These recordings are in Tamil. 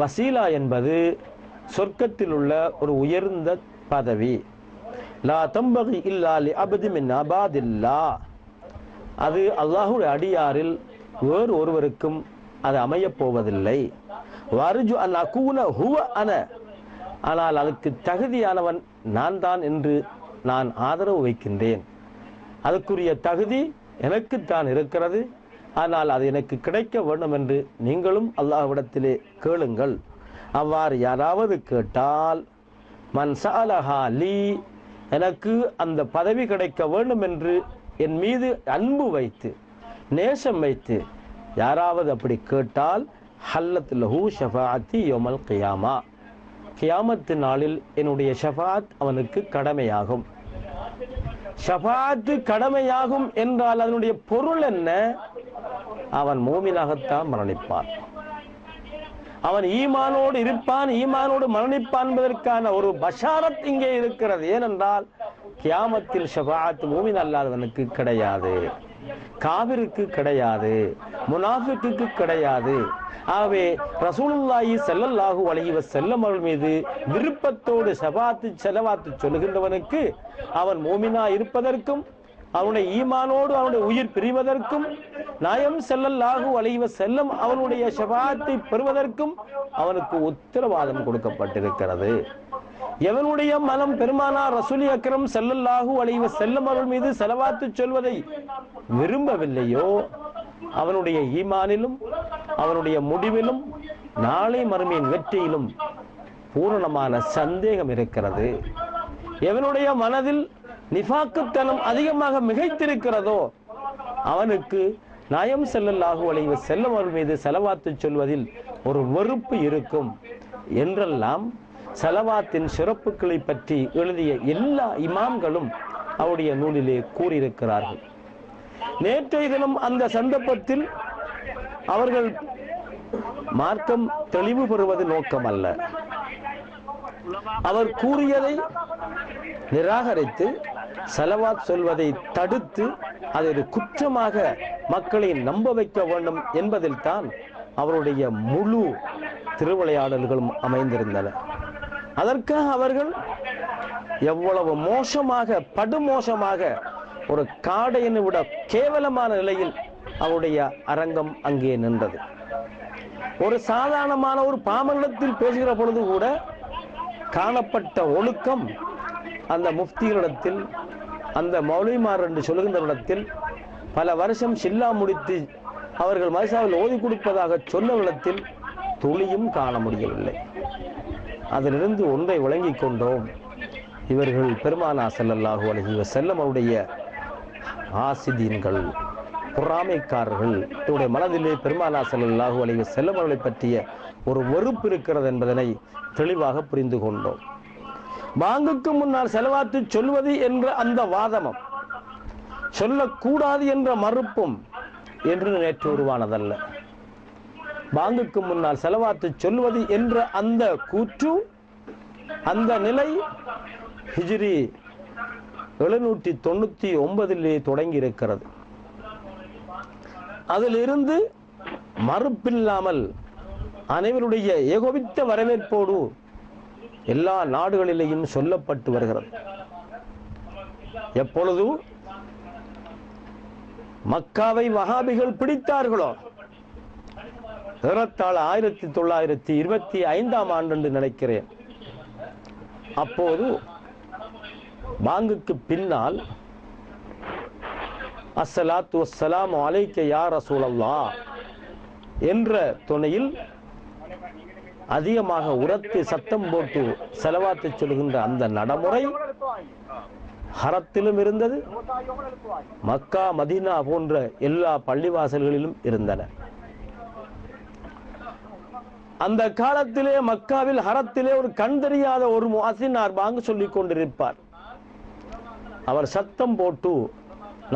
வசீலா என்பது சொர்க்கத்தில் உள்ள ஒரு உயர்ந்த பதவி. லா தம்பகி இல்லா லி அபதி மின் அபாதில்லா. அது அல்லாஹுடைய அடியாரில் வேறு ஒருவருக்கும் அது அமையப் போவதில்லை. வருஜு அன் அகூன ஹுவ அன. ஆனால் அதுக்கு தகுதியானவன் நான் தான் என்று நான் ஆதரவு வைக்கின்றேன். அதுக்குரிய தகுதி எனக்குத்தான் இருக்கிறது. ஆனால் அது எனக்கு கிடைக்க வேண்டும் என்று நீங்களும் அல்லாஹ்விடத்திலே கேளுங்கள். அவ்வாறு யாராவது கேட்டால் மன்சாலஹா லீ எனக்கு அந்த பதவி கிடைக்க வேண்டும் என்று என் மீது அன்பு வைத்து நேசம் வைத்து யாராவது அப்படி கேட்டால் ஹல்லத் லஹூ ஷஃபாத்தி யோமல் கியாமா. கியாமத்து நாளில் என்னுடைய ஷஃபாத் அவனுக்கு கடமையாகும். ஷஃபாத்து கடமையாகும் என்றால் அதனுடைய பொருள் என்ன? அவன் மூமினாகத்தான் மரணிப்பான். அவன் ஈமானோடு இருப்பான் ஈமானோடு மரணிப்பான் என்பதற்கான ஒரு பஷாரத் இங்கே இருக்கிறது. ஏனென்றால் கியாமத்தில் ஷபாத் மூமின் அல்லாதவனுக்கு கிடையாது. காவிருக்கு கிடையாது. முனாஃபிக்கு கிடையாது. ஆகவே ரசூலுல்லாஹி செல்லல்லாஹு அலைஹி செல்லம் அவள் மீது விருப்பத்தோடு செபாத்து செலவாத்து சொல்லுகின்றவனுக்கு அவன் மூமினா இருப்பதற்கும் அவனுடைய ஈமானோடு அவனுடைய உயிர் பிரிவதற்கும் நாயம் செல்லல்லாகு அலைஹி செல்லும் அவனுடைய ஷபாத்தை பெறுவதற்கும் அவனுக்கு உத்தரவாதம் கொடுக்கப்பட்டிருக்கிறது. எவனுடைய மனம் பெருமானா ரசூலி அக்ரம் செல்லல்லாகு அலைஹி செல்லும் அவள் மீது செலவாத்து சொல்வதை விரும்பவில்லையோ அவனுடைய ஈமானிலும் அவனுடைய முடிவிலும் நாளை மறுமையின் வெற்றியிலும் பூரணமான சந்தேகம் இருக்கிறது. எவனுடைய மனதில் நிஃபாக்குத்தனம் அதிகமாக மிகைத்திருக்கிறதோ அவனுக்கு நாயம் செல்லல்லாஹு அலைஹி செல்லவர் மீது செலவாத்து சொல்வதில் ஒரு வெறுப்பு இருக்கும். என்றெல்லாம் செலவாத்தின் சிறப்புகளை பற்றி எழுதிய எல்லா இமாம்களும் அவருடைய நூலிலே கூறியிருக்கிறார்கள். நேற்றைய தினம் அந்த சந்தர்ப்பத்தில் அவர்கள் மார்க்கம் தெளிவு பெறுவது நோக்கம் அல்ல அவர் கூறியதை நிராகரித்து செலவாத் சொல்வதை தடுத்து அதை ஒரு குற்றமாக மக்களை நம்ப வைக்க வேண்டும் என்பதில் தான் அவருடைய முழு திருவிளையாடல்களும் அமைந்திருந்தன. அதற்காக அவர்கள் எவ்வளவு மோசமாக படுமோசமாக ஒரு காடையினை விட கேவலமான நிலையில் அவருடைய அரங்கம் அங்கே நின்றது. ஒரு சாதாரணமான ஒரு பாமண்டத்தில் பேசுகிற பொழுது கூட காணப்பட்ட ஒழுக்கம் அந்த முஃப்திகளிடத்தில் அந்த மௌலிமார் என்று சொல்கின்றவரிடத்தில் பல வருஷம் சில்லா முடித்து அவர்கள் மதுசாவில் ஓதி கொடுப்பதாக சொன்னவரிடத்தில் துளியும் காண முடியவில்லை. அதிலிருந்து ஒன்றை விளங்கிக் கொண்டோம். இவர்கள் பெருமானா ஸல்லல்லாஹு அலைஹி வஸல்லம் அவருடைய ஆசிதீன்கள் பொறாமைக்காரர்கள். இவருடைய மனதிலே பெருமானா ஸல்லல்லாஹு அலைஹி வஸல்லம் அவர்களை பற்றிய ஒரு வெறுப்பு இருக்கிறது என்பதனை தெளிவாக புரிந்து கொண்டோம். பாங்குக்கு முன்னால் செலவாத்து சொல்வது என்ற அந்த வாதமும். சொல்லக்கூடாது என்ற மறுப்பும் என்று நேற்று உருவானதல்ல. பாங்குக்கு முன்னால் செலவாத்து சொல்வது என்ற அந்த கூற்று அந்த நிலை ஹிஜ்ரி எழுநூற்றி தொண்ணூத்தி ஒன்பதிலே தொடங்கி இருக்கிறது அதிலிருந்து மறுப்பில்லாமல் அனைவருடைய ஏகோபித்த வரவேற்போடு எல்லா நாடுகளிலேயும் சொல்லப்பட்டு வருகிறது. எப்பொழுது? மக்காவை வகாபிகள் பிடித்தார்களோ? ஏறத்தாழ ஆயிரத்தி தொள்ளாயிரத்தி இருபத்தி ஐந்தாம் ஆண்டு என்று நினைக்கிறேன். அப்போது பாங்குக்கு பின்னால் அஸ்ஸலாத்து வஸ்ஸலாமு அலைக்க யார் அசூலல்லா என்ற துணையில் அதிகமாக உரத்து சத்தம் போட்டு செலவாத்து சொல்கின்ற அந்த நடைமுறை ஹரத்திலும் இருந்தது. மக்கா மதீனா போன்ற எல்லா பள்ளிவாசல்களிலும் இருந்தன. அந்த காலத்திலே மக்காவில் ஹரத்திலே ஒரு கண் தெரியாத ஒரு முஅசினார் வாங்க சொல்லிக் கொண்டிருப்பார். அவர் சத்தம் போட்டு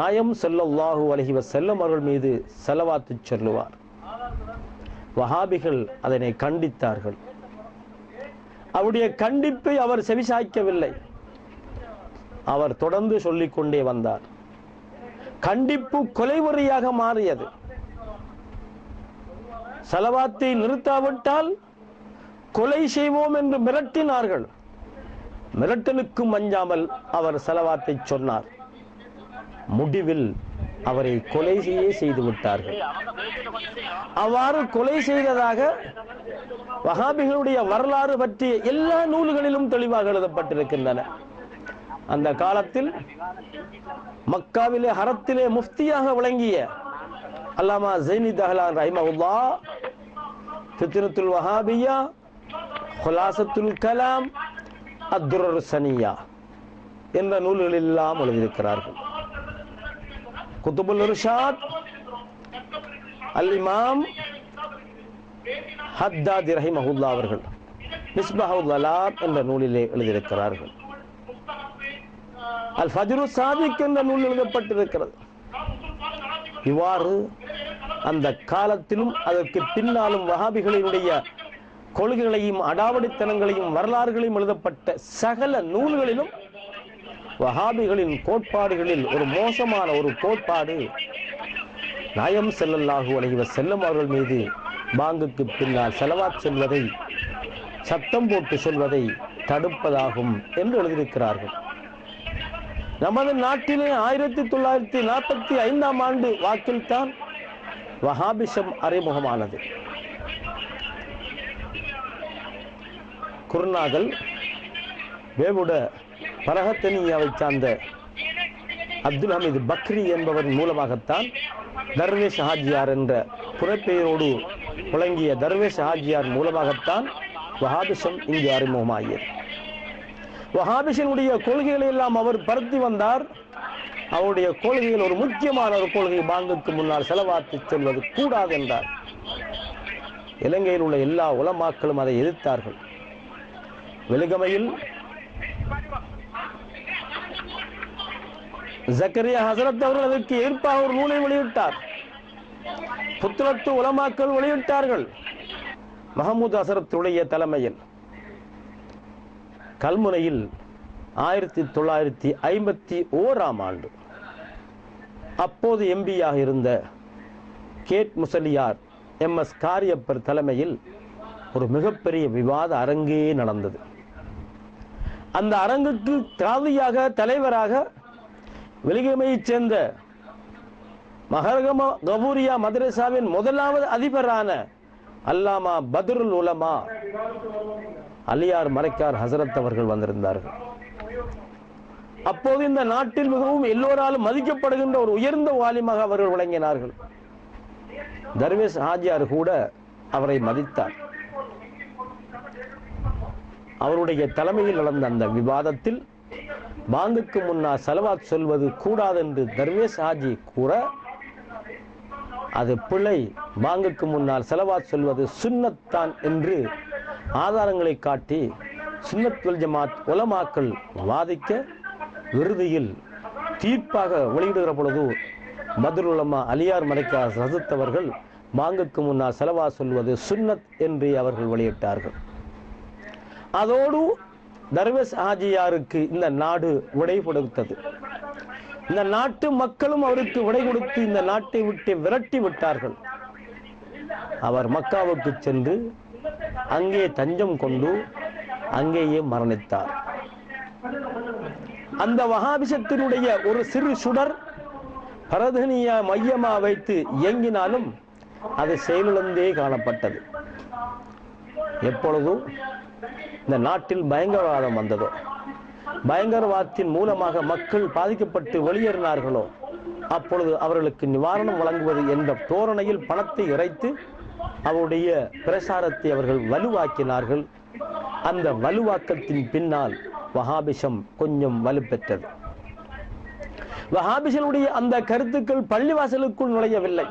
நாயம் ஸல்லல்லாஹு அலைஹி செல்லும் அவர்கள் மீது செலவாத்து சொல்லுவார். வஹாபிகள் அதனை கண்டித்தார்கள். அவருடைய கண்டிப்பை அவர் செவிசாய்க்கவில்லை. அவர் தொடர்ந்து சொல்லிக்கொண்டே வந்தார். கண்டிப்பு கொலைவரியாக மாறியது. செலவாத்தை நிறுத்தாவிட்டால் கொலை செய்வோம் என்று மிரட்டினார்கள். மிரட்டலுக்கும் அஞ்சாமல் அவர் செலவாத்தை சொன்னார். முடிவில் அவரை கொலை செய்ய செய்து விட்டார்கள். அவ்வாறு கொலை செய்ததாக வஹாபிகளுடைய வரலாறு பற்றிய எல்லா நூல்களிலும் தெளிவாக எழுதப்பட்டிருக்கின்றன. அந்த காலத்தில் மக்காவிலே ஹரத்திலே முஃப்தியாக விளங்கிய அல்லாமா ஜெய்னி தஹலான் ரஹிமவுல்லா ஃபித்னத்துல் வஹாபியா ஹுலாசத்துல் கலாம் அத்துரர் சனியா என்ற நூல்கள் எல்லாம் எழுதியிருக்கிறார்கள். குத்துபுல் இர்ஷாத் அல் இமாம் ஹத்தாதி ரஹிமஹுல்லா அவர்கள் மிஸ்பஹுல்லாத் என்ற நூலிலே எழுதியிருக்கிறார்கள். அல் ஃபஜ்ரு சாதிக் என்ற நூல் எழுதப்பட்டிருக்கிறது. இவ்வாறு அந்த காலத்திலும் அதற்கு பின்னாலும் வகாபிகளினுடைய கொள்கைகளையும் அடாவடித்தனங்களையும் வரலாறுகளையும் எழுதப்பட்ட சகல நூல்களிலும் வஹாபிகளின் கோட்பாடுகளில் ஒரு மோசமான ஒரு கோட்பாடு. நாயம் செல்லல்லாஹு அலைவ செல்லம் அவர்கள் மீது பாங்குக்கு பின்னால் செலவாத் சொல்வதை சத்தம் போட்டு சொல்வதை தடுப்பதாகும் என்று எழுதியிருக்கிறார்கள். நமது நாட்டிலே ஆயிரத்தி தொள்ளாயிரத்தி நாற்பத்தி ஐந்தாம் ஆண்டு வாக்கில்தான் வஹாபிசம் அறிமுகமானது. குருநாகல் வேவுட பரகத்தனியாவை சார்ந்த அப்துல் ஹமீது பக்ரி என்பவர் மூலமாகத்தான் தர்வேஷ் ஹாஜியார் என்ற புறப்பெயரோடு புழங்கிய தர்வேஷ் ஹாஜியார் மூலமாகத்தான் வஹாபிஷம் இங்கு அறிமுகமாகியது. வஹாபிஷனுடைய கொள்கைகளை எல்லாம் அவர் பருத்தி வந்தார். அவருடைய கொள்கையில் ஒரு முக்கியமான ஒரு கொள்கை பாங்குக்கு முன்னால் செலவாத்து செல்வது கூடாது என்றார். இலங்கையில் உள்ள எல்லா உலமாக்களும் அதை எதிர்த்தார்கள். வெலுகமையில் ஜக்கரியா ஹசரத் அவர்கள் அதற்கு எதிர்ப்பாக ஒரு நூலை வெளியிட்டார். புத்துலத்து உலமாக்கள் வெளியிட்டார்கள். மஹமூத் ஹசரத்துடைய தலைமையில். கல்முனையில் ஆயிரத்தி தொள்ளாயிரத்தி ஐம்பத்தி ஓராம் ஆண்டு. அப்போது எம்பியாக இருந்த gate Musaliar M S Kariapper தலைமையில் ஒரு மிகப்பெரிய விவாத அரங்கே நடந்தது. அந்த அரங்குக்கு காதியாக தலைவராக வெளிகமையைச் சேர்ந்த மகரகம கபூரியா மதரசாவின் முதலாவது அதிபரான அல்லாமா பத்ருல் உலமா அலியார் மறைக்கார் ஹசரத் அவர்கள் வந்திருந்தார்கள். அப்போது இந்த நாட்டில் மிகவும் எல்லோராலும் மதிக்கப்படுகின்ற ஒரு உயர்ந்த வாலிமாக அவர்கள் விளங்கினார்கள். தர்வேஷ் ஹாஜியார் கூட அவரை மதித்தார். அவருடைய தலைமையில் நடந்த அந்த விவாதத்தில் பாங்குக்கு முன்னால் செலவாத் சொல்வது கூடாது என்று தர்வேஷ் ஹாஜி கூற அது பிழை. பாங்குக்கு முன்னால் செலவாத் சொல்வது சுன்னத்தான் என்று ஆதாரங்களை காட்டி சுன்னத் ஜமாத் உலமாக்கள் வாதிக்க இறுதியில் தீர்ப்பாக வெளியிடுகிற பொழுது மதுருலமா அலியார் மலைக்கா ரசித்தவர்கள் பாங்குக்கு முன்னால் செலவா சொல்வது சுன்னத் என்று அவர்கள் வெளியிட்டார்கள். அதோடு தர்வேஸ் ஆஜியாருக்கு இந்த நாடு விடை கொடுத்தது. இந்த நாட்டு மக்களும் அவருக்கு விடை கொடுத்து இந்த நாட்டை விட்டு விரட்டி விட்டார்கள். அவர் மக்காவுக்கு சென்று அங்கே தஞ்சம் கொண்டு அங்கேயே மரணித்தார். அந்த வகாபிசத்தினுடைய ஒரு சிறு சுடர் பரதனியா மையமா வைத்து இயங்கினாலும் அது செயலிழந்தே காணப்பட்டது. எப்பொழுதும் இந்த நாட்டில் பயங்கரவாதம் வந்ததோ? பயங்கரவாதத்தின் மூலமாக மக்கள் பாதிக்கப்பட்டு வெளியேறினார்களோ? அப்பொழுது அவர்களுக்கு நிவாரணம் வழங்குவது என்ற தோரணையில் பணத்தை இறைத்து அவருடைய பிரசாரத்தை அவர்கள் வலுவாக்கினார்கள். அந்த வலுவாக்கத்தின் பின்னால் வஹாபிஷம் கொஞ்சம் வலுப்பெற்றது. வஹாபிஷனுடைய அந்த கருத்துக்கள் பள்ளிவாசலுக்குள் நுழையவில்லை.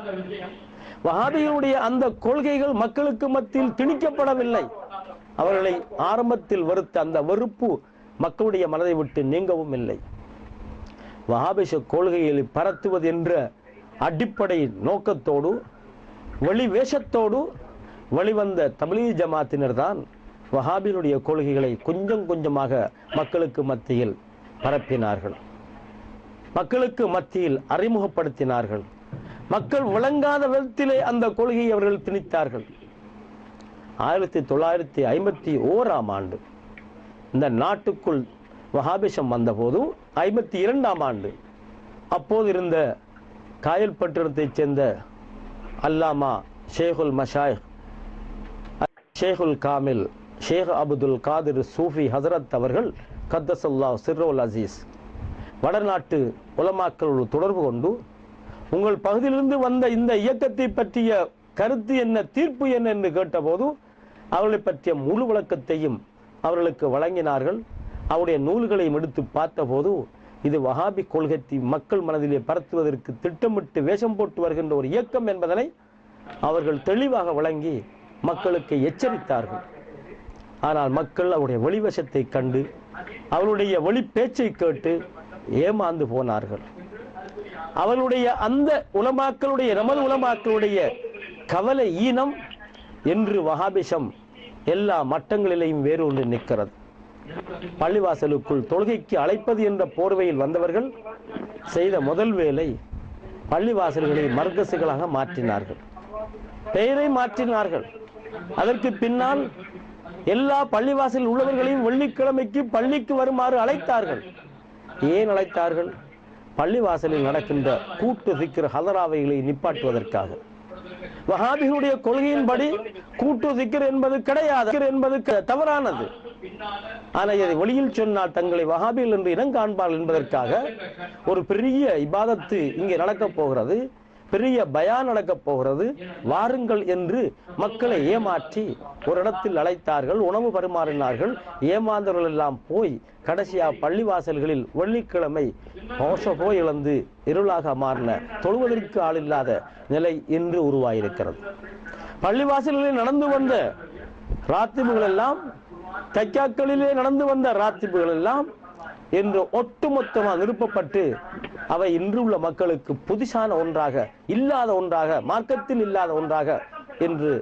வஹாபிகளுடைய அந்த கொள்கைகள் மக்களுக்கு மத்தியில் திணிக்கப்படவில்லை. அவர்களை ஆரம்பத்தில் வெறுத்த அந்த வெறுப்பு மக்களுடைய மனதை விட்டு நீங்கவும் இல்லை. வஹாபிஷ கொள்கைகளை பரத்துவது என்ற அடிப்படை நோக்கத்தோடு வெளி வேஷத்தோடு வெளிவந்த தமிழ் ஜமாத்தினர் தான் வஹாபினுடைய கொள்கைகளை கொஞ்சம் கொஞ்சமாக மக்களுக்கு மத்தியில் பரப்பினார்கள். மக்களுக்கு மத்தியில் அறிமுகப்படுத்தினார்கள். மக்கள் விளங்காத விதத்திலே அந்த கொள்கையை அவர்கள் திணித்தார்கள். ஆயிரத்தி தொள்ளாயிரத்தி ஐம்பத்தி ஓராம் ஆண்டு. இந்த நாட்டுக்குள் வஹாபிஷம் வந்தபோது ஐம்பத்தி இரண்டாம் ஆண்டு. அப்போது இருந்த காயல் பட்டணத்தைச் சேர்ந்த அல்லாமா ஷேகுல் மஷாய் ஷேகுல் காமில் ஷேக் அப்துல் காதிர் சூஃபி ஹசரத் அவர்கள் கத்தசல்லா சிர்ரோல் அசீஸ். வடநாட்டு உலமாக்களோடு தொடர்பு கொண்டு உங்கள் பகுதியிலிருந்து வந்த இந்த இயக்கத்தை பற்றிய கருத்து என்ன தீர்ப்பு என்ன என்று கேட்டபோது அவர்களை பற்றிய முழு விளக்கத்தையும் அவர்களுக்கு வழங்கினார்கள். அவருடைய நூல்களையும் எடுத்து பார்த்தபோது இது வஹாபி கொள்கைத்தை மக்கள் மனதிலே பரத்துவதற்கு திட்டமிட்டு வேஷம் போட்டு வருகின்ற ஒரு இயக்கம் என்பதனை அவர்கள் தெளிவாக வழங்கி மக்களுக்கு எச்சரித்தார்கள். ஆனால் மக்கள் அவருடைய வெளிவசத்தை கண்டு அவருடைய வெளி பேச்சை கேட்டு ஏமாந்து போனார்கள். அவருடைய அந்த உலமாக்களுடைய நமது உலமாக்களுடைய கவலை ஈனம் என்று வகாபிஷம் எல்லா மட்டங்களிலேயும் ஒன்று நிற்கிறது. பள்ளிவாசலுக்குள் தொழுகைக்கு அழைப்பது என்ற போர்வையில் வந்தவர்கள் செய்த முதல் வேலை பள்ளிவாசல்களை மர்கசுகளாக மாற்றினார்கள். பெயரை மாற்றினார்கள். அதற்கு பின்னால் எல்லா பள்ளிவாசல் உள்ளவர்களையும் வெள்ளிக்கிழமைக்கு பள்ளிக்கு வருமாறு அழைத்தார்கள். ஏன் அழைத்தார்கள்? பள்ளிவாசலில் நடக்கின்ற கூட்டு சிக்கிற ஹதராவைகளை நிப்பாட்டுவதற்காக. வஹாபிகளுடைய கொள்கையின்படி கூட்டு திக்கர் என்பது கிடையாது. என்பது தவறானது. ஆனால் இதை வெளியில் சொன்னால் தங்களை வஹாபிகள் என்று இனம் காண்பார்கள் என்பதற்காக ஒரு பெரிய இபாதத்து இங்கே நடக்கப் போகிறது. பெரிய பயா நடக்கப் போகிறது. வாருங்கள் என்று மக்களை ஏமாற்றி ஒரு இடத்தில் அழைத்தார்கள். உணவு பரிமாறினார்கள். ஏமாந்தவர்கள் எல்லாம் போய் கடைசியா பள்ளிவாசல்களில் வெள்ளிக்கிழமை மோச போய் இழந்து இருளாக மாறின தொழுவதற்கு ஆள் இல்லாத நிலை இன்று உருவாயிருக்கிறது. பள்ளிவாசல்களில் நடந்து வந்த ராத்திபுகள் எல்லாம் தைக்காக்களிலே நடந்து வந்த ராத்திபுகள் எல்லாம் என்று ஒட்டுமொத்தமாக நிறுப்பப்பட்டு அவை இன்றுள்ள மக்களுக்கு புதுசான ஒன்றாக இல்லாத ஒன்றாக மார்க்கத்தில் இல்லாத ஒன்றாக என்று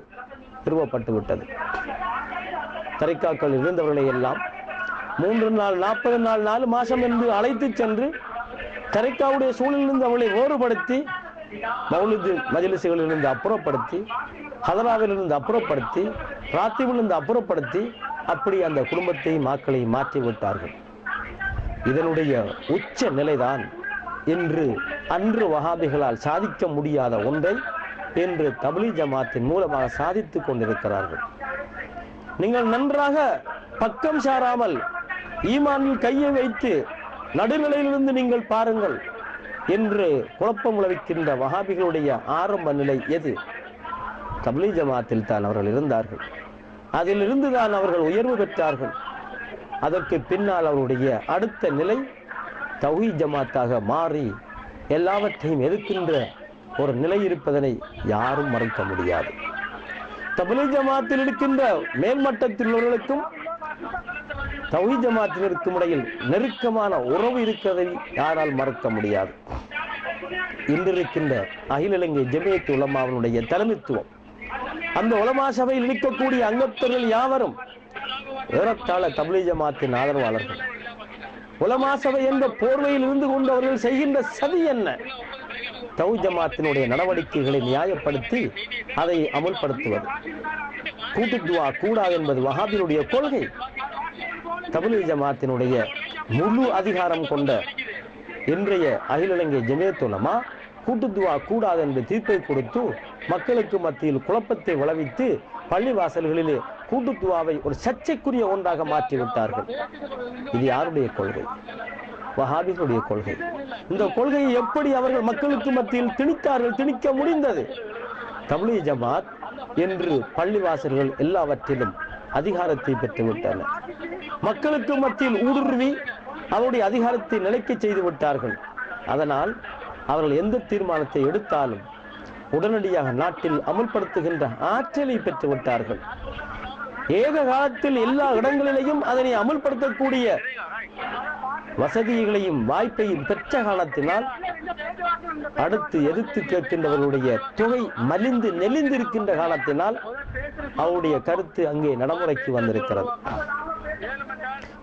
நிறுவப்பட்டு விட்டது. தரைக்காக்கள் இருந்தவர்களை எல்லாம் மூன்று நாள் நாற்பது நாள் நாலு மாசம் என்று அழைத்து சென்று தரைக்காவுடைய சூழலிலிருந்து அவளை வேறுபடுத்தி மௌலிது மஜிலிசுகளிலிருந்து அப்புறப்படுத்தி ஹதராவிலிருந்து அப்புறப்படுத்தி ராத்திவிலிருந்து அப்புறப்படுத்தி அப்படி அந்த குடும்பத்தை மாக்களை மாற்றி விட்டார்கள் இதனுடைய உச்ச நிலைதான் இன்று அன்று வகாபிகளால் சாதிக்க முடியாத ஒன்றை இன்று தபிலி ஜமாத்தின் மூலமாக சாதித்துக் கொண்டிருக்கிறார்கள். நீங்கள் நன்றாக பக்கம் சாராமல் ஈமானில் கையை வைத்து நடுநிலையிலிருந்து நீங்கள் பாருங்கள் என்று குழப்பம் விளைவிக்கின்ற வகாபிகளுடைய ஆரம்ப நிலை எது? தபிலி ஜமாத்தில் தான் அவர்கள் இருந்தார்கள். அதிலிருந்து தான் அவர்கள் உயர்வு பெற்றார்கள். அதற்கு பின்னால் அவருடைய அடுத்த நிலை தௌஹி ஜமாத்தாக மாறி எல்லாவற்றையும் எதிர்க்கின்ற ஒரு நிலை இருப்பதனை யாரும் மறக்க முடியாது. தபலி ஜமாத்தில் இருக்கின்ற மேல்மட்டத்தில் உள்ளவர்களுக்கும் தௌஹி ஜமாத்தினருக்கும் இடையில் நெருக்கமான உறவு இருக்கிறதை யாரால் மறக்க முடியாது. இன்றிருக்கின்ற அகில இலங்கை ஜமியத்து உலமாவனுடைய தலைமைத்துவம் அந்த உலமா சபையில் இருக்கக்கூடிய அங்கத்தர்கள் யாவரும் ஏறத்தாழ தமிழ் ஜமாத்தின் ஆதரவாளர்கள். உலமா சபை என்ற போர்வையில் இருந்து கொண்டு அவர்கள் செய்கின்ற சதி என்ன? தௌ ஜமாத்தினுடைய நடவடிக்கைகளை நியாயப்படுத்தி அதை அமுல்படுத்துவது. கூட்டுத்துவா கூடாது என்பது வஹாபினுடைய கொள்கை. தமிழ் ஜமாத்தினுடைய முழு அதிகாரம் கொண்ட இன்றைய அகில இலங்கை ஜமியத்துலமா கூட்டுத்துவா கூடாது என்று தீர்ப்பை கொடுத்து மக்களுக்கு மத்தியில் குழப்பத்தை விளைவித்து பள்ளி வாசல்களிலே கூட்டுத்துவாவை ஒரு சர்ச்சைக்குரிய ஒன்றாக மாற்றிவிட்டார்கள். இது யாருடைய கொள்கை? வஹாபிகளுடைய கொள்கை. இந்த கொள்கையை எப்படி அவர்கள் மக்களுக்கு மத்தியில் திணித்தார்கள் திணிக்க முடிந்தது? தமிழி ஜமாத் என்று பள்ளிவாசல்கள் எல்லாவற்றிலும் அதிகாரத்தை பெற்றுவிட்டனர் மக்களுக்கு மத்தியில் ஊடுருவி அவருடைய அதிகாரத்தை நிலைக்க செய்து விட்டார்கள். அதனால் அவர்கள் எந்த தீர்மானத்தை எடுத்தாலும் உடனடியாக நாட்டில் அமுல்படுத்துகின்ற ஆற்றலை பெற்று விட்டார்கள் ஏக காலத்தில் எல்லா இடங்களிலேயும் அதனை அமல்படுத்தக்கூடிய வசதிகளையும் வாய்ப்பையும் பெற்ற காலத்தினால் அடுத்து எதிர்த்து கேட்கின்றவர்களுடைய தொகை மலிந்து நெளிந்திருக்கின்ற காலத்தினால் அவருடைய கருத்து அங்கே நடைமுறைக்கு வந்திருக்கிறது.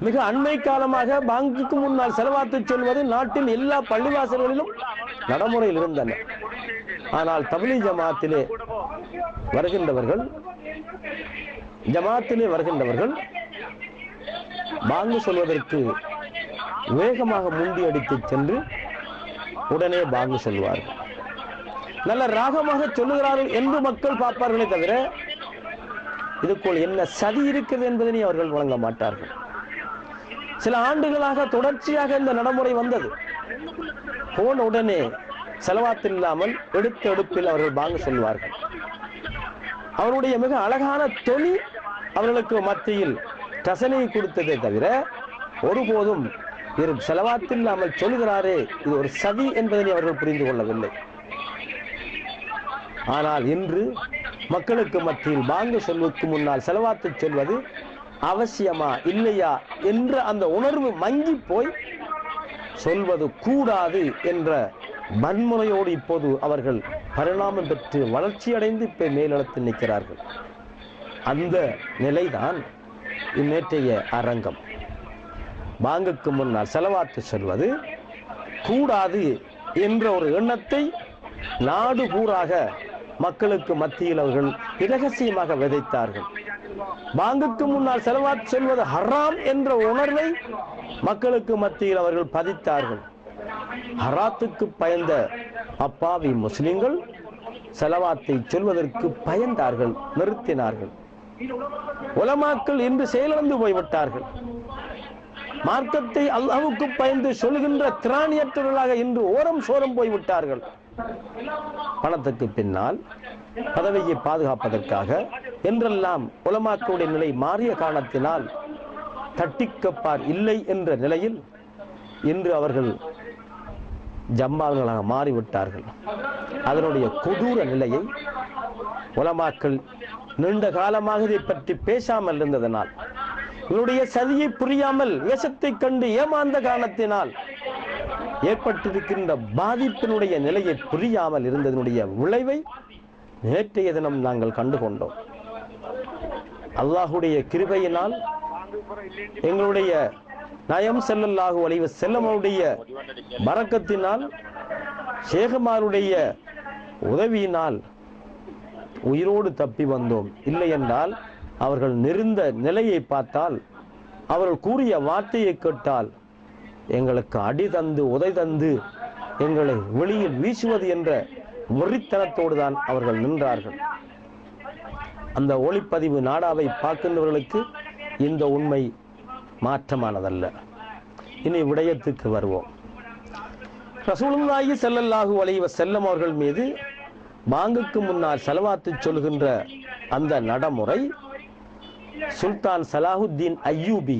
மிக அண்மை காலமாக பாங்குக்கு முன்னால் செலவாத்து சொல்வது நாட்டின் எல்லா பள்ளிவாசல்களிலும் நடைமுறையில் இருந்தன. ஆனால் தபிலி ஜமாத்திலே வருகின்றவர்கள் ஜமாத்திலே வருகின்றவர்கள் பாங்கு சொல்வதற்கு வேகமாக முண்டி அடித்து சென்று உடனே பாங்கு சொல்வார்கள். நல்ல ராகமாக சொல்லுகிறார்கள் என்று மக்கள் பார்ப்பார்களே தவிர இதுக்குள் என்ன சதி இருக்கிறது என்பதனை அவர்கள் வழங்க மாட்டார்கள். சில ஆண்டுகளாக தொடர்ச்சியாக இந்த நடைமுறை வந்தது. போன உடனே செலவாத்து இல்லாமல் எடுத்த எடுப்பில் அவர்கள் பாங்கு சொல்வார்கள். அவருடைய மிக அழகான தொழில் அவர்களுக்கு மத்தியில் ரசனை கொடுத்ததே தவிர ஒருபோதும் இரு செலவாத்தில்லாமல் சொல்கிறாரே இது ஒரு சதி என்பதனை அவர்கள் புரிந்து கொள்ளவில்லை. ஆனால் இன்று மக்களுக்கு மத்தியில் பாங்கு சொல்வதற்கு முன்னால் செலவாத்து சொல்வது அவசியமா இல்லையா என்ற அந்த உணர்வு மங்கி போய் சொல்வது கூடாது என்ற வன்முறையோடு இப்போது அவர்கள் பரிணாமம் பெற்று வளர்ச்சியடைந்து இப்ப மேலிடத்தில் நிற்கிறார்கள். அந்த நிலைதான் இந்நேற்றைய அரங்கம். பாங்குக்கு முன்னால் செலவாத்து செல்வது கூடாது என்ற ஒரு எண்ணத்தை நாடு பூராக மக்களுக்கு மத்தியில் அவர்கள் இரகசியமாக விதைத்தார்கள். பாங்குக்கு முன்னால் செலவாத் செல்வது ஹராம் என்ற உணர்வை மக்களுக்கு மத்தியில் அவர்கள் பதித்தார்கள். ஹராத்துக்கு பயந்த அப்பாவி முஸ்லிம்கள் செலவாத்தை சொல்வதற்கு பயந்தார்கள் நிறுத்தினார்கள். உலமாக்கள் இன்று செயலிழந்து போய்விட்டார்கள். மார்க்கத்தை அல்லாவுக்கு பயந்து சொல்கின்ற திராணியற்றவர்களாக இன்று ஓரம் சோரம் போய்விட்டார்கள். பணத்துக்கு பின்னால் பதவியை பாதுகாப்பதற்காக என்றெல்லாம் உலமாக்களுடைய நிலை மாறிய காரணத்தினால் தட்டிக்கப்பார் இல்லை என்ற நிலையில் இன்று அவர்கள் ஜம்பால்களாக மாறிவிட்டார்கள். அதனுடைய கொடூர நிலையை உலமாக்கள் நீண்ட காலமாக இதை பற்றி பேசாமல் இருந்ததனால் இவருடைய சதியை புரியாமல் வேஷத்தை கண்டு ஏமாந்த காரணத்தினால் ஏற்பட்டிருக்கின்ற பாதிப்பினுடைய நிலையை புரியாமல் இருந்ததனுடைய விளைவை நேற்றைய தினம் நாங்கள் கண்டுகொண்டோம். அல்லாஹுடைய கிருபையினால் எங்களுடைய நயம் செல்லல்லாஹு அலைவ செல்லமனுடைய மறக்கத்தினால் சேகமாருடைய உதவியினால் உயிரோடு தப்பி வந்தோம். இல்லை என்றால் அவர்கள் நெருந்த நிலையை பார்த்தால் அவர்கள் கூறிய வார்த்தையை கேட்டால் எங்களுக்கு அடி தந்து உதை தந்து எங்களை வெளியில் வீசுவது என்ற முறித்தனத்தோடு தான் அவர்கள் நின்றார்கள். அந்த ஒளிப்பதிவு நாடாவை பார்க்கின்றவர்களுக்கு இந்த உண்மை மாற்றமானதல்ல. இனி விடயத்துக்கு வருவோம். ரசூலுல்லாஹி செல்லல்லாஹு வலைவ செல்லம் அவர்கள் மீது பாங்குக்கு முன்னால் செலவாத்து சொல்கின்ற அந்த நடைமுறை சுல்தான் சலாஹுத்தீன் அய்யூபி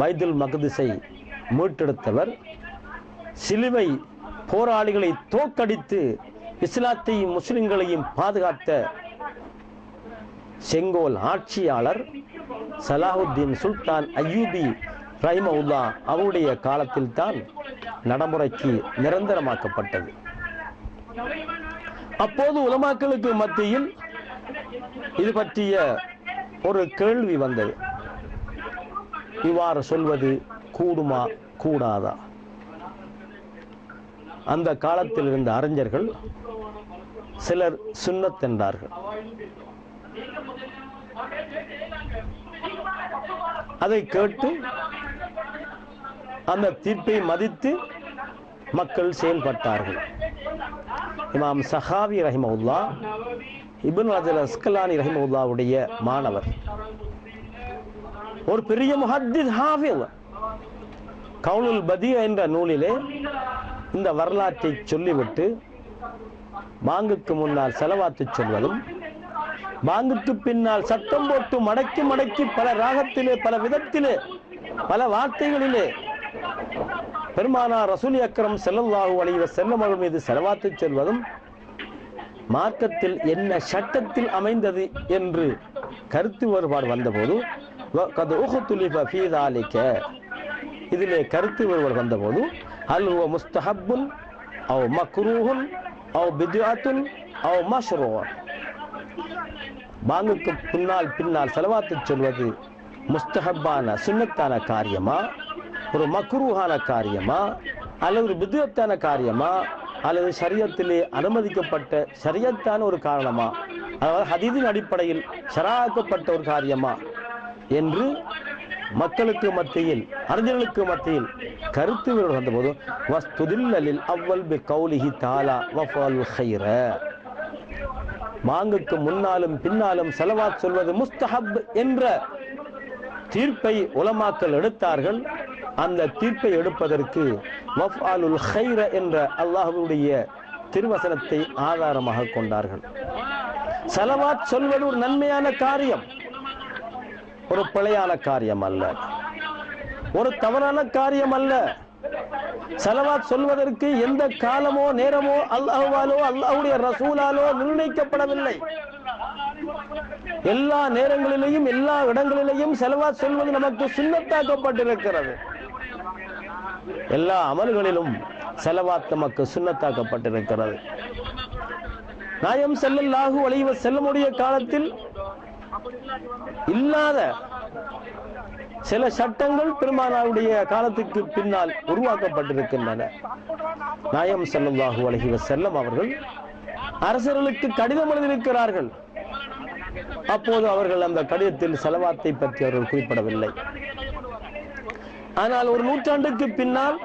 பைதுல் மகதிசை மீட்டெடுத்தவர். சிலுவை போராளிகளை தோக்கடித்து இஸ்லாத்தையும் முஸ்லிம்களையும் பாதுகாத்த செங்கோல் ஆட்சியாளர் சலாஹுத்தீன் சுல்தான் அய்யூபி ரஹிமவுல்லா அவருடைய காலத்தில் தான் நடைமுறைக்கு நிரந்தரமாக்கப்பட்டது. அப்போது உலமாக்களுக்கு மத்தியில் இது பற்றிய ஒரு கேள்வி வந்தது. இவ்வாறு சொல்வது கூடுமா கூடாதா? அந்த காலத்தில் இருந்த அறிஞர்கள் சிலர் சுன்னத் என்றார்கள். அதை கேட்டு அந்த தீர்ப்பை மதித்து மக்கள் செயல்பட்டார்கள். இமாம் சஹாவி ரஹிமவுல்லா இபின் அஜல் அஸ்கலானி ரஹிமவுல்லாவுடைய மாணவர். ஒரு பெரிய முஹத்தித் ஹாஃபில் கவுலுல் பதிய என்ற நூலிலே இந்த வரலாற்றை சொல்லிவிட்டு பாங்குக்கு முன்னால் செலவாத்து சொல்வதும் பாங்குக்கு பின்னால் சத்தம் போட்டு மடக்கி மடக்கி பல ராகத்திலே பல விதத்திலே பல வார்த்தைகளிலே பெருமானார் ரசூல் அக்ரம் செல்லல்லாஹு அலைவ செல்லமகள் மீது செலவாத்து செல்வதும் மார்க்கத்தில் என்ன சட்டத்தில் அமைந்தது என்று கருத்து வேறுபாடு வந்தபோது இதிலே கருத்து வேறுபாடு வந்தபோது அல்ஹுவ முஸ்தஹப்புன் அவ் மக்ரூஹுன் அவ் பித்யாத்துன் அவ் மஷ்ரூவன் பாங்குக்கு பின்னால் பின்னால் செலவாத்து சொல்வது முஸ்தஹப்பான சுண்ணத்தான காரியமா? ஒரு மக்ரூஹான காரியமா? அல்லது ஒரு பிதுவத்தான காரியமா? அல்லது சரியத்திலே அனுமதிக்கப்பட்ட சரியத்தான ஒரு காரணமா? அதாவது ஹதீதின் அடிப்படையில் சராக்கப்பட்ட ஒரு காரியமா? என்று மக்களுக்கு மத்தியில் அறிஞர்களுக்கு மத்தியில் கருத்து வேறுபாடு வந்தபோது வஸ்துதில்லலில் அவ்வல் பி கௌலிஹி தாலா வஃபால் ஹைர மாங்குக்கு முன்னாலும் பின்னாலும் செலவாத் சொல்வது முஸ்தஹப் என்ற தீர்ப்பை உலமாக்கள் எடுத்தார்கள். அந்த தீர்ப்பை எடுப்பதற்கு வஃபாலுல் ஹைர என்ற அல்லாஹுடைய திருவசனத்தை ஆதாரமாக கொண்டார்கள். செலவாத் சொல்வது ஒரு நன்மையான காரியம். ஒரு பிழையான காரியம் அல்ல. ஒரு தவறான காரியம் அல்ல. செலவாத் சொல்வதற்கு எந்த காலமோ நேரமோ அல்லாஹ்வாலோ அல்லாஹுடைய ரசூலாலோ நிர்ணயிக்கப்படவில்லை. எல்லா நேரங்களிலேயும் எல்லா இடங்களிலேயும் செலவாத் சொல்வது நமக்கு சுண்ணத்தாக்கப்பட்டிருக்கிறது. எல்லா அமல்களிலும் செலவாத் நமக்கு சுண்ணத்தாக்கப்பட்டிருக்கிறது. நாயம் செல்லல்லாஹு அலைவ செல்லமுடைய காலத்தில் இல்லாத சில சட்டங்கள் பெருமானாருடைய காலத்துக்கு பின்னால் உருவாக்கப்பட்டிருக்கின்றன. நாயம் செல்லல்லாஹு அலைஹி செல்லம் அவர்கள் அரசர்களுக்கு கடிதம் எழுதியிருக்கிறார்கள். அப்போது அவர்கள் அந்த கடிதத்தில் செலவாத்தை பற்றி அவர்கள் குறிப்பிடவில்லை. ஆனால் ஒரு நூற்றாண்டுக்கு பின்னால்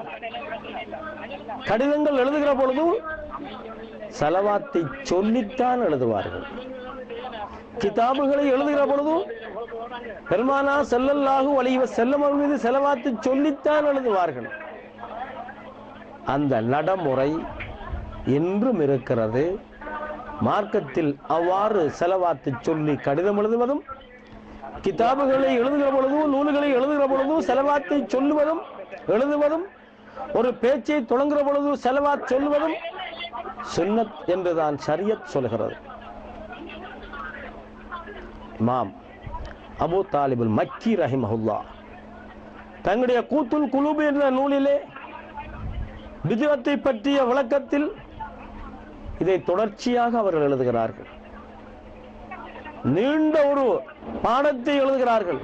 கடிதங்கள் எழுதுகிற பொழுது செலவாத்தை சொல்லித்தான் எழுதுவார்கள். கிதாபுகளை எழுதுகிற பொழுது பெருமானா செல்லல்லாஹு வலிவ செல்லம் அவர்கள் மீது செலவாத்து சொல்லித்தான் எழுதுவார்கள். அந்த நடைமுறை இன்றும் இருக்கிறது. மார்க்கத்தில் அவ்வாறு செலவாத்து சொல்லி கடிதம் எழுதுவதும் கிதாபுகளை எழுதுகிற பொழுதும் நூல்களை எழுதுகிற பொழுதும் செலவாத்தை சொல்லுவதும் எழுதுவதும் ஒரு பேச்சை தொடங்குகிற பொழுது செலவா சொல்லுவதும் சுன்னத் என்றுதான் சரியத் சொல்கிறது. மாம் அபு தாலிபுல் மக்கி ரஹிமஹுல்லா. தங்களுடைய கூத்துல் குலூபு என்ற நூலிலே விஜயத்தை பற்றிய விளக்கத்தில் இதை தொடர்ச்சியாக அவர்கள் எழுதுகிறார்கள். நீண்ட ஒரு பாடத்தை எழுதுகிறார்கள்.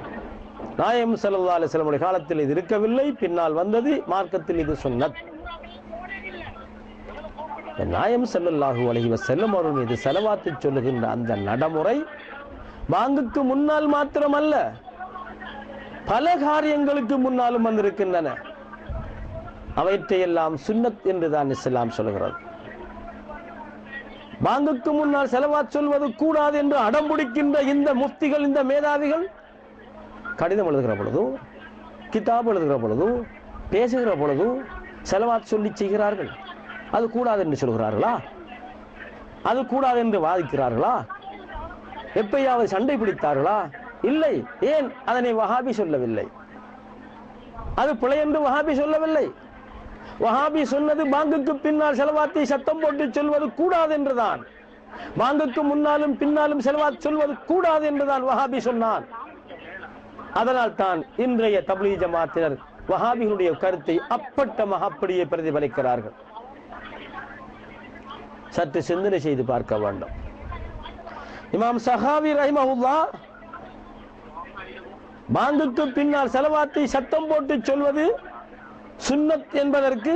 நாயம் சல்லா அலிஸ்லமுடைய காலத்தில் இது இருக்கவில்லை. பின்னால் வந்தது மார்க்கத்தில் இது சொன்னத். நாயம் செல்லல்லாஹு அழகிவ செல்லும் அவர்கள் இது செலவாத்து சொல்லுகின்ற அந்த நடைமுறை வாங்குக்கு முன்னால் மாத்திரமல்ல பல காரியங்களுக்கு முன்னாலும் வந்திருக்கின்றன. அவற்றையெல்லாம் சுன்னத் என்றுதான் இஸ்லாம் சொல்கிறது. பாங்குக்கு முன்னால் செலவாத் சொல்வது கூடாது என்று அடம்பிடிக்கின்ற இந்த முஃப்திகள் இந்த மேதாவிகள் கடிதம் எழுதுகிற பொழுதும் கிதாப் எழுதுகிற பொழுதும் பேசுகிற பொழுதும் செலவாத் சொல்லி செய்கிறார்கள். அது கூடாது என்று சொல்கிறார்களா? அது கூடாது என்று வாதிக்கிறார்களா? எப்பயாவது சண்டை பிடித்தார்களா? இல்லை. ஏன்? அதனை வஹாபி சொல்லவில்லை. அது பிழை என்று வஹாபி சொல்லவில்லை. வஹாபி சொன்னது பாங்குக்கு பின்னால் செலவாத்தை சத்தம் போட்டு சொல்வது கூடாது என்றுதான் பாங்குக்கு முன்னாலும் பின்னாலும் செலவாத் சொல்வது கூடாது என்றுதான் வஹாபி சொன்னான். அதனால் தான் இன்றைய தப்லீ ஜமாத்தினர் வஹாபிகளுடைய கருத்தை அப்பட்டமாக அப்படியே பிரதிபலிக்கிறார்கள். சற்று சிந்தனை செய்து பார்க்க வேண்டும். இமாம் சஹாவி ரஹிமஹுல்லா பாங்குக்கு பின்னால் செலவாத்தை சத்தம் போட்டு சொல்வது சுண்ணத் என்பதற்கு